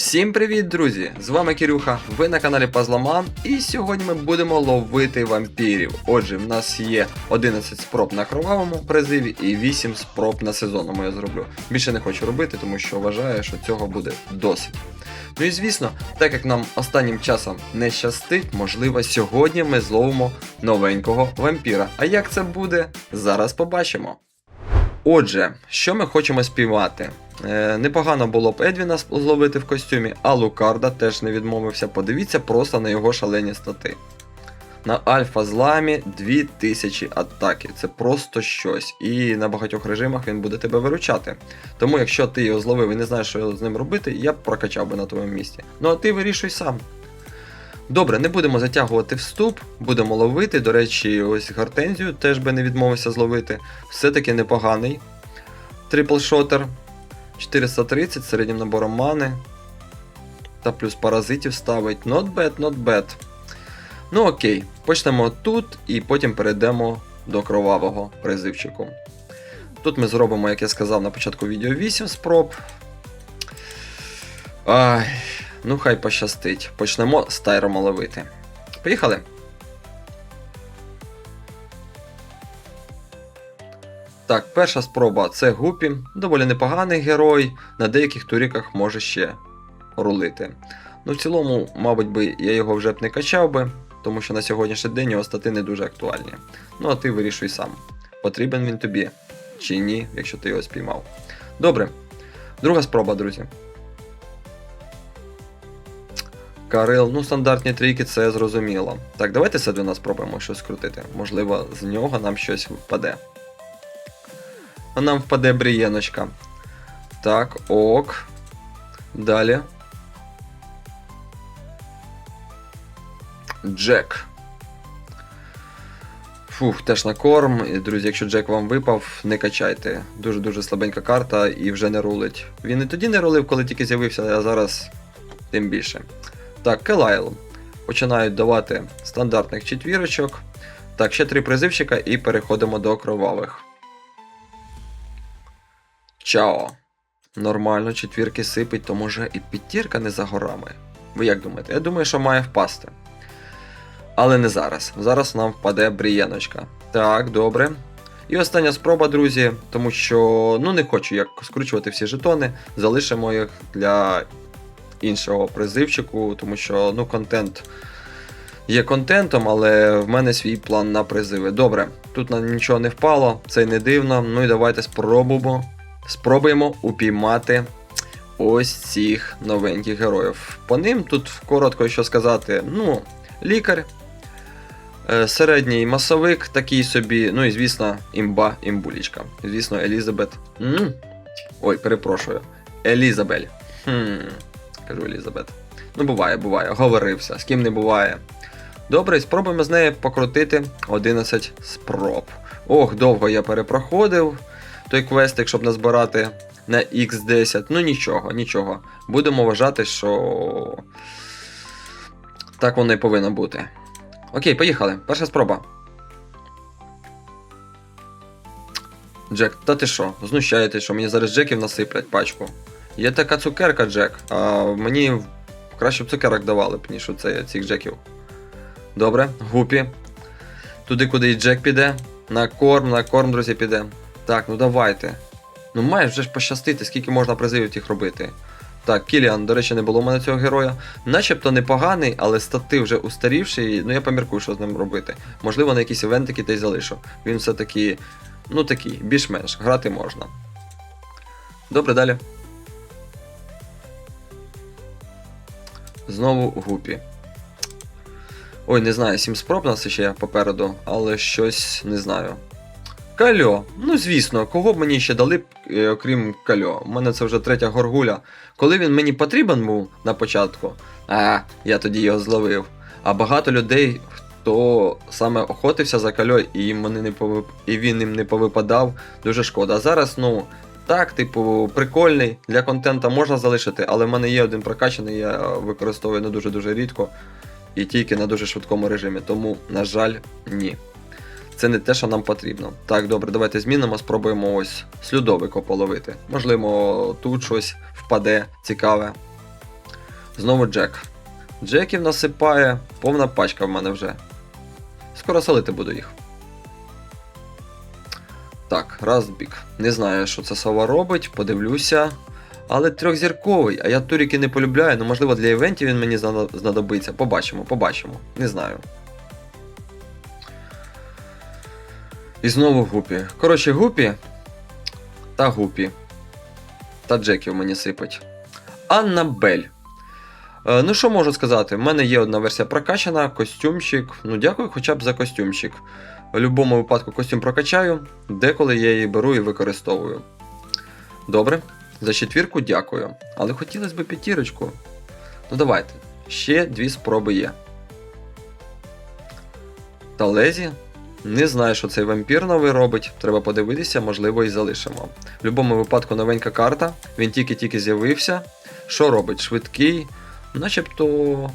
Всім привіт, друзі! З вами Кирюха, ви на каналі Пазламан, і сьогодні ми будемо ловити вампірів. Отже, в нас є 11 спроб на кровавому призиві і 8 спроб на сезонному я зроблю. Більше не хочу робити, тому що вважаю, що цього буде досить. Ну і звісно, так як нам останнім часом не щастить, можливо, сьогодні ми зловимо новенького вампіра. А як це буде, зараз побачимо. Отже, що ми хочемо співати? Е, непогано було б Едвіна зловити в костюмі, а Лукарда теж не відмовився. Подивіться просто на його шалені стати. На Альфа зламі 2000 атаки. Це просто щось. І на багатьох режимах він буде тебе виручати. Тому, якщо ти його зловив і не знаєш, що з ним робити, я б прокачав би на твоєму місці. Ну а ти вирішуй сам. Добре, не будемо затягувати вступ, будемо ловити. До речі, ось гортензію теж би не відмовився зловити. Все-таки непоганий. Триплшотер. 430 з середнім набором мани. Та плюс паразитів ставить. Not bad, not bad. Ну окей, почнемо тут і потім перейдемо до кровавого призивчику. Тут ми зробимо, як я сказав на початку відео, 8 спроб. Ай, ну хай пощастить. Почнемо з тайрома ловити. Поїхали! Так, перша спроба це Гупі, доволі непоганий герой, на деяких туріках може ще рулити. Ну, в цілому, мабуть, би я його вже б не качав би, тому що на сьогоднішній день його стати не дуже актуальні. Ну, а ти вирішуй сам, потрібен він тобі чи ні, якщо ти його спіймав. Добре, друга спроба, друзі. Карил, ну стандартні трійки, це зрозуміло. Так, давайте все до нас спробуємо щось крутити. Можливо, з нього нам щось впаде. А нам впаде брієночка. Так, ок. Далі. Джек. Фух, теж на корм. І, друзі, якщо Джек вам випав, не качайте. Дуже-дуже слабенька карта і вже не рулить. Він і тоді не рулив, коли тільки з'явився, а зараз тим більше. Так, Келайл. Починають давати стандартних четвірочок. Так, ще три призивчика і переходимо до кровавих. Чао. Нормально, четвірки сипить, то може і п'ятірка не за горами. Ви як думаєте? Я думаю, що має впасти. Але не зараз. Зараз нам впаде брієночка. Так, добре. І остання спроба, друзі, тому що ну не хочу як скручувати всі жетони, залишимо їх для іншого призивчику, тому що ну, контент є контентом, але в мене свій план на призиви. Добре, тут нам нічого не впало, це не дивно. Ну і давайте спробуємо. Спробуємо упіймати ось цих новеньких героїв. По ним тут коротко що сказати, ну, лікар, е, середній масовик, такий собі, ну і звісно, імба, імбулічка. Звісно, Елізабет. Ой, перепрошую. Елізабель. Хм, кажу Елізабет. Ну, буває, буває. Говорився, з ким не буває. Добре, спробуємо з нею покрутити 11 спроб. Ох, довго я перепроходив той квестик, щоб назбирати на X10. Ну нічого, нічого. Будемо вважати, що так воно і повинно бути. Окей, поїхали. Перша спроба. Джек, та ти що? Знущаєтесь, що мені зараз джеків насиплять пачку. Є така цукерка, Джек, а мені краще б цукерок давали б, ніж оце цих джеків. Добре, гупі. Туди, куди і Джек піде. На корм, на корм, друзі, піде. Так, ну давайте. Ну має вже ж пощастити, скільки можна призивів тих робити. Так, Кіліан, до речі, не було в мене цього героя. Начебто непоганий, але стати вже устарівший, ну я поміркую, що з ним робити. Можливо, на якісь івентики й залишу. Він все-таки, ну такий, більш-менш, грати можна. Добре, далі. Знову гупі. Ой, не знаю, 7 спроб нас ще попереду, але щось не знаю. Кальо. Ну, звісно, кого б мені ще дали, е, окрім Кальо. У мене це вже третя горгуля. Коли він мені потрібен був на початку, а, я тоді його зловив. А багато людей, хто саме охотився за Кальо, і, їм не повип... і він їм не повипадав, дуже шкода. А зараз, ну, так, типу, прикольний, для контента можна залишити, але в мене є один прокачаний, я використовую не дуже-дуже рідко і тільки на дуже швидкому режимі. Тому, на жаль, ні. Це не те, що нам потрібно. Так, добре, давайте змінимо, спробуємо ось слюдовико половити. Можливо, тут щось впаде цікаве. Знову Джек. Джеків насипає, повна пачка в мене вже. Скоро солити буду їх. Так, Растбік. Не знаю, що це сова робить, подивлюся. Але трьохзірковий, а я туріки не полюбляю, ну можливо для івентів він мені знадобиться. Побачимо, побачимо. Не знаю. І знову гупі. Коротше, гупі та гупі. Та Джеків мені сипать. Аннабель. Е, ну, що можу сказати? В мене є одна версія прокачана, костюмчик. Ну, дякую хоча б за костюмчик. В будь-якому випадку костюм прокачаю, деколи я її беру і використовую. Добре, за четвірку дякую. Але хотілося б п'ятірочку. Ну давайте. Ще дві спроби є. Талезі. Не знаю, що цей вампір новий робить. Треба подивитися, можливо, і залишимо. В будь-якому випадку новенька карта. Він тільки-тільки з'явився. Що робить? Швидкий. Начебто.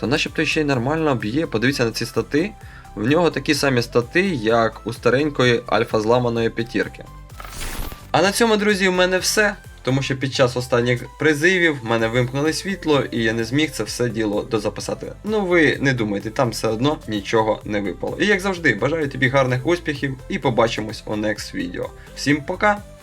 Та начебто ще й нормально б'є. Подивіться на ці стати. В нього такі самі стати, як у старенької альфа зламаної п'ятірки. А на цьому, друзі, в мене все. Тому що під час останніх призивів в мене вимкнули світло, і я не зміг це все діло дозаписати. Ну ви не думайте, там все одно нічого не випало. І як завжди, бажаю тобі гарних успіхів і побачимось у next відео. Всім пока!